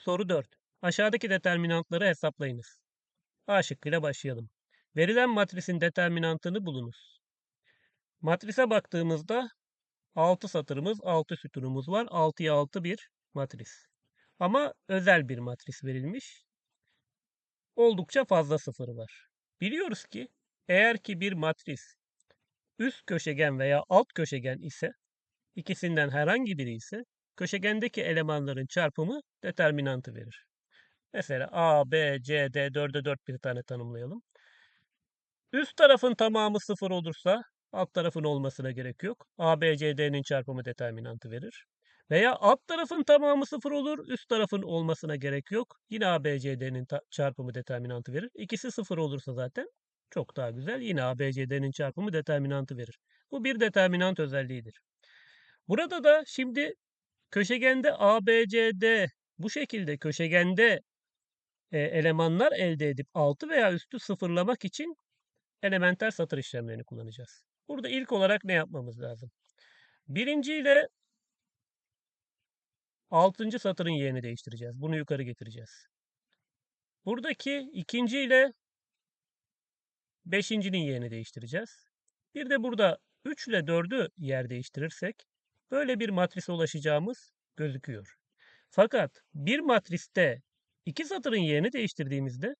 Soru 4. Aşağıdaki determinantları hesaplayınız. A şıkkıyla başlayalım. Verilen matrisin determinantını bulunuz. Matrise baktığımızda 6 satırımız, 6 sütunumuz var. 6'ya 6 bir matris. Ama özel bir matris verilmiş. Oldukça fazla sıfırı var. Biliyoruz ki eğer ki bir matris üst köşegen veya alt köşegen ise ikisinden herhangi biri ise köşegendeki elemanların çarpımı determinantı verir. Mesela A, B, C, D, 4'e 4 bir tane tanımlayalım. Üst tarafın tamamı sıfır olursa alt tarafın olmasına gerek yok. A, B, C, D'nin çarpımı determinantı verir. Veya alt tarafın tamamı sıfır olur, üst tarafın olmasına gerek yok. Yine A, B, C, D'nin çarpımı determinantı verir. İkisi sıfır olursa zaten çok daha güzel. Yine A, B, C, D'nin çarpımı determinantı verir. Bu bir determinant özelliğidir. Burada da şimdi köşegende A, B, C, D bu şekilde köşegende e, elemanlar elde edip altı veya üstü sıfırlamak için elementer satır işlemlerini kullanacağız. Burada ilk olarak ne yapmamız lazım? Birinci ile altıncı satırın yerini değiştireceğiz. Bunu yukarı getireceğiz. Buradaki ikinci ile beşincinin yerini değiştireceğiz. Bir de burada 3 ile 4'ü yer değiştirirsek böyle bir matrise ulaşacağımız gözüküyor. Fakat bir matriste iki satırın yerini değiştirdiğimizde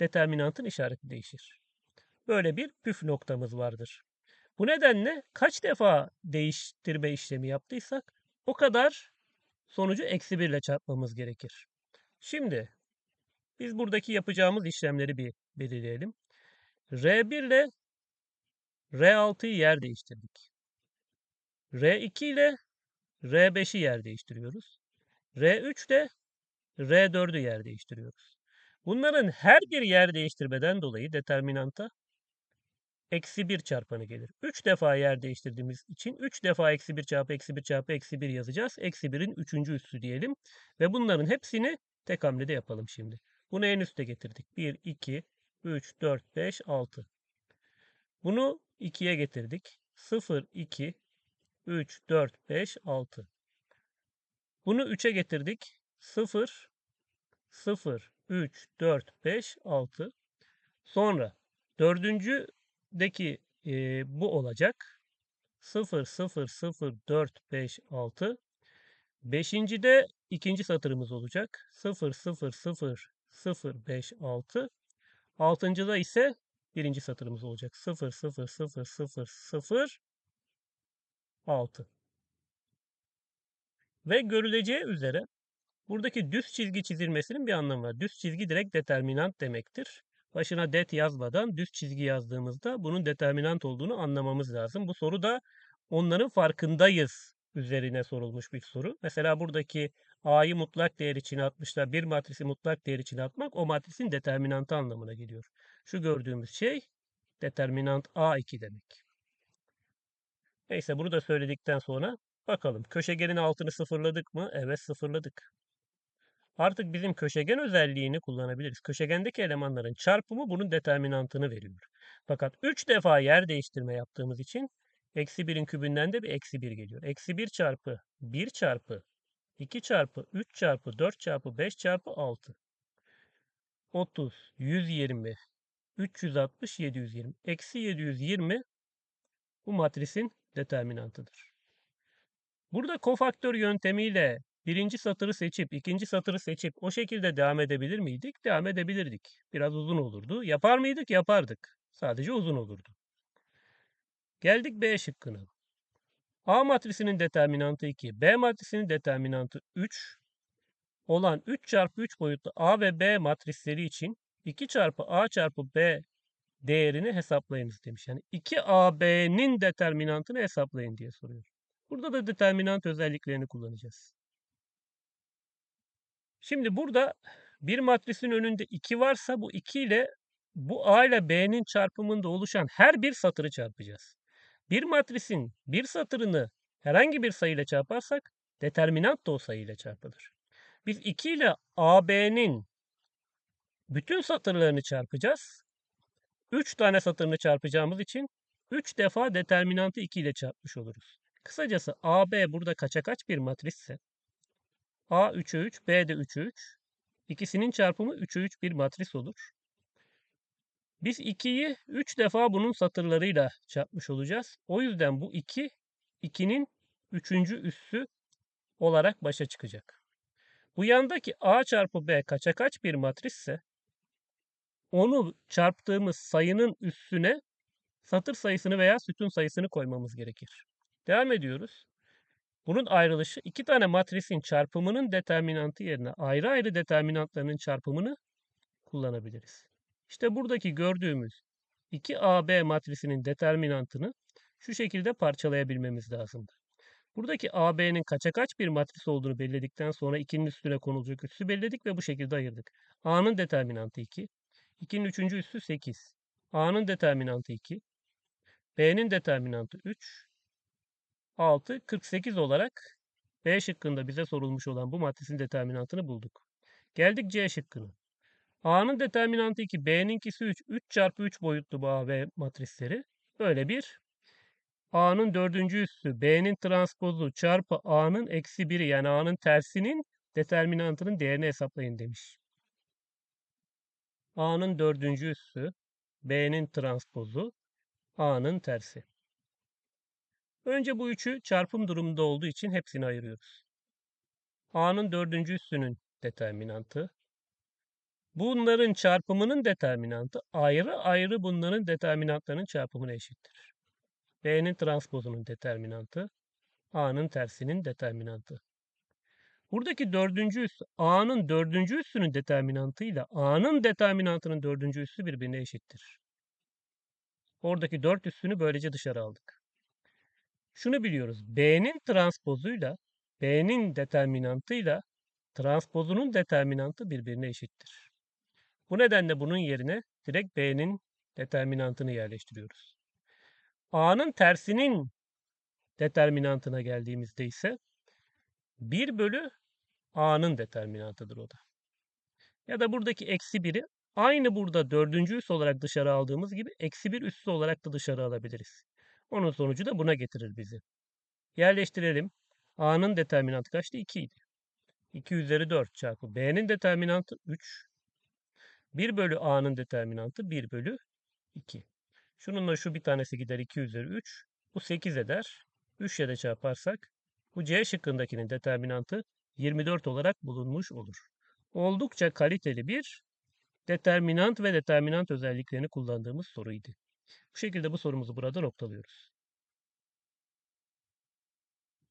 determinantın işareti değişir. Böyle bir püf noktamız vardır. Bu nedenle kaç defa değiştirme işlemi yaptıysak o kadar sonucu eksi 1 ile çarpmamız gerekir. Şimdi biz buradaki yapacağımız işlemleri bir belirleyelim. R1 ile R6'yı yer değiştirdik. R2 ile R5'i yer değiştiriyoruz. R3 ile R4'ü yer değiştiriyoruz. Bunların her bir yer değiştirmeden dolayı determinanta eksi 1 çarpanı gelir. 3 defa yer değiştirdiğimiz için 3 defa eksi 1 çarpı eksi 1 çarpı eksi 1 yazacağız. Eksi 1'in 3. üssü diyelim. Ve bunların hepsini tek hamlede yapalım şimdi. Bunu en üste getirdik. 1, 2, 3, 4, 5, 6. Bunu 2'ye getirdik. 0, 2, 3, 4, 5, 6. Bunu 3'e getirdik. 0, 0, 3, 4, 5, 6. Sonra dördüncüdeki e, bu olacak. 0, 0, 0, 4, 5, 6. Beşincide ikinci satırımız olacak. 0, 0, 0, 0, 5, 6. Altıncıda ise birinci satırımız olacak. 0, 0, 0, 0, 0, 6. Ve görüleceği üzere buradaki düz çizgi çizilmesinin bir anlamı var. Düz çizgi direkt determinant demektir. Başına det yazmadan düz çizgi yazdığımızda bunun determinant olduğunu anlamamız lazım. Bu soru da onların farkındayız üzerine sorulmuş bir soru. Mesela buradaki A'yı mutlak değer içine atmışlar. Bir matrisi mutlak değer içine atmak o matrisin determinantı anlamına geliyor. Şu gördüğümüz şey determinant A2 demek. Neyse bunu da söyledikten sonra bakalım. Köşegenin altını sıfırladık mı? Evet sıfırladık. Artık bizim köşegen özelliğini kullanabiliriz. Köşegendeki elemanların çarpımı bunun determinantını veriyor. Fakat 3 defa yer değiştirme yaptığımız için eksi 1'in kübünden de bir eksi 1 geliyor. Eksi 1 çarpı 1 çarpı 2 çarpı 3 çarpı 4 çarpı 5 çarpı 6. 30, 120, 360, 720. Eksi 720 bu matrisin determinantıdır. Burada kofaktör yöntemiyle birinci satırı seçip ikinci satırı seçip o şekilde devam edebilir miydik? Devam edebilirdik. Biraz uzun olurdu. Yapar mıydık? Yapardık. Sadece uzun olurdu. Geldik B şıkkına. A matrisinin determinantı 2, B matrisinin determinantı 3 olan 3 çarpı 3 boyutlu A ve B matrisleri için 2 çarpı A çarpı B değerini hesaplayınız demiş. Yani 2AB'nin determinantını hesaplayın diye soruyor. Burada da determinant özelliklerini kullanacağız. Şimdi burada bir matrisin önünde 2 varsa bu 2 ile bu A ile B'nin çarpımında oluşan her bir satırı çarpacağız. Bir matrisin bir satırını herhangi bir sayıyla çarparsak determinant da o sayıyla çarpılır. Biz 2 ile AB'nin bütün satırlarını çarpacağız. 3 tane satırını çarpacağımız için 3 defa determinantı 2 ile çarpmış oluruz. Kısacası AB burada kaça kaç bir matrisse A 3'e 3, B de 3'e 3. İkisinin çarpımı 3'e 3 bir matris olur. Biz 2'yi 3 defa bunun satırlarıyla çarpmış olacağız. O yüzden bu 2, 2'nin 3. üssü olarak başa çıkacak. Bu yandaki A çarpı B kaça kaç bir matrisse onu çarptığımız sayının üstüne satır sayısını veya sütun sayısını koymamız gerekir. Devam ediyoruz. Bunun ayrılışı iki tane matrisin çarpımının determinantı yerine ayrı ayrı determinantlarının çarpımını kullanabiliriz. İşte buradaki gördüğümüz 2AB matrisinin determinantını şu şekilde parçalayabilmemiz lazımdı. Buradaki AB'nin kaça kaç bir matris olduğunu belirledikten sonra 2'nin üstüne konulacak üssü belirledik ve bu şekilde ayırdık. A'nın determinantı 2, 2'nin üçüncü üssü 8, A'nın determinantı 2, B'nin determinantı 3, 6, 48 olarak B şıkkında bize sorulmuş olan bu matrisin determinantını bulduk. Geldik C şıkkına. A'nın determinantı 2, B'ninkisi 3. 3 çarpı 3 boyutlu bu A, B matrisleri. Böyle bir A'nın dördüncü üssü, B'nin transpozu çarpı A'nın eksi 1'i yani A'nın tersinin determinantının değerini hesaplayın demiş. A'nın dördüncü üssü, B'nin transpozu, A'nın tersi. Önce bu üçü çarpım durumunda olduğu için hepsini ayırıyoruz. A'nın dördüncü üssünün determinantı, bunların çarpımının determinantı ayrı ayrı bunların determinantlarının çarpımına eşittir. B'nin transpozunun determinantı, A'nın tersinin determinantı. Buradaki dördüncü üssü A'nın dördüncü üssünün determinantıyla A'nın determinantının dördüncü üssü birbirine eşittir. Oradaki dört üssünü böylece dışarı aldık. Şunu biliyoruz. B'nin transpozuyla B'nin determinantıyla transpozunun determinantı birbirine eşittir. Bu nedenle bunun yerine direkt B'nin determinantını yerleştiriyoruz. A'nın tersinin determinantına geldiğimizde ise 1 bölü A'nın determinantıdır o da. Ya da buradaki eksi 1'i aynı burada dördüncü üs olarak dışarı aldığımız gibi eksi 1 üssü olarak da dışarı alabiliriz. Onun sonucu da buna getirir bizi. Yerleştirelim. A'nın determinantı kaçtı? 2 idi. 2 üzeri 4 çarpı B'nin determinantı 3. 1 bölü A'nın determinantı 1 bölü 2. Şununla şu bir tanesi gider 2 üzeri 3. Bu 8 eder. 3 ile de çarparsak bu C şıkkındakinin determinantı 24 olarak bulunmuş olur. Oldukça kaliteli bir determinant ve determinant özelliklerini kullandığımız soruydu. Bu şekilde bu sorumuzu burada noktalıyoruz.